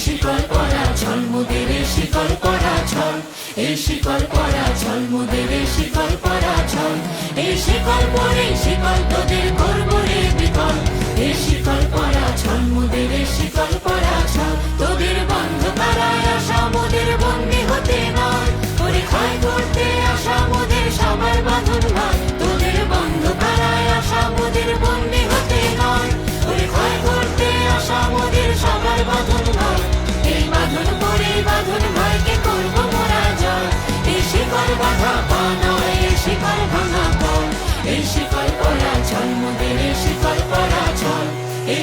শিকল পরা ছল মোদের শিকল পরা ছল এই শিকল পরা ছল মোদের শিকল পরা ছল এই শিকল পরে এই শিকল পরা চল মোদের এই শিকল পরা চল এই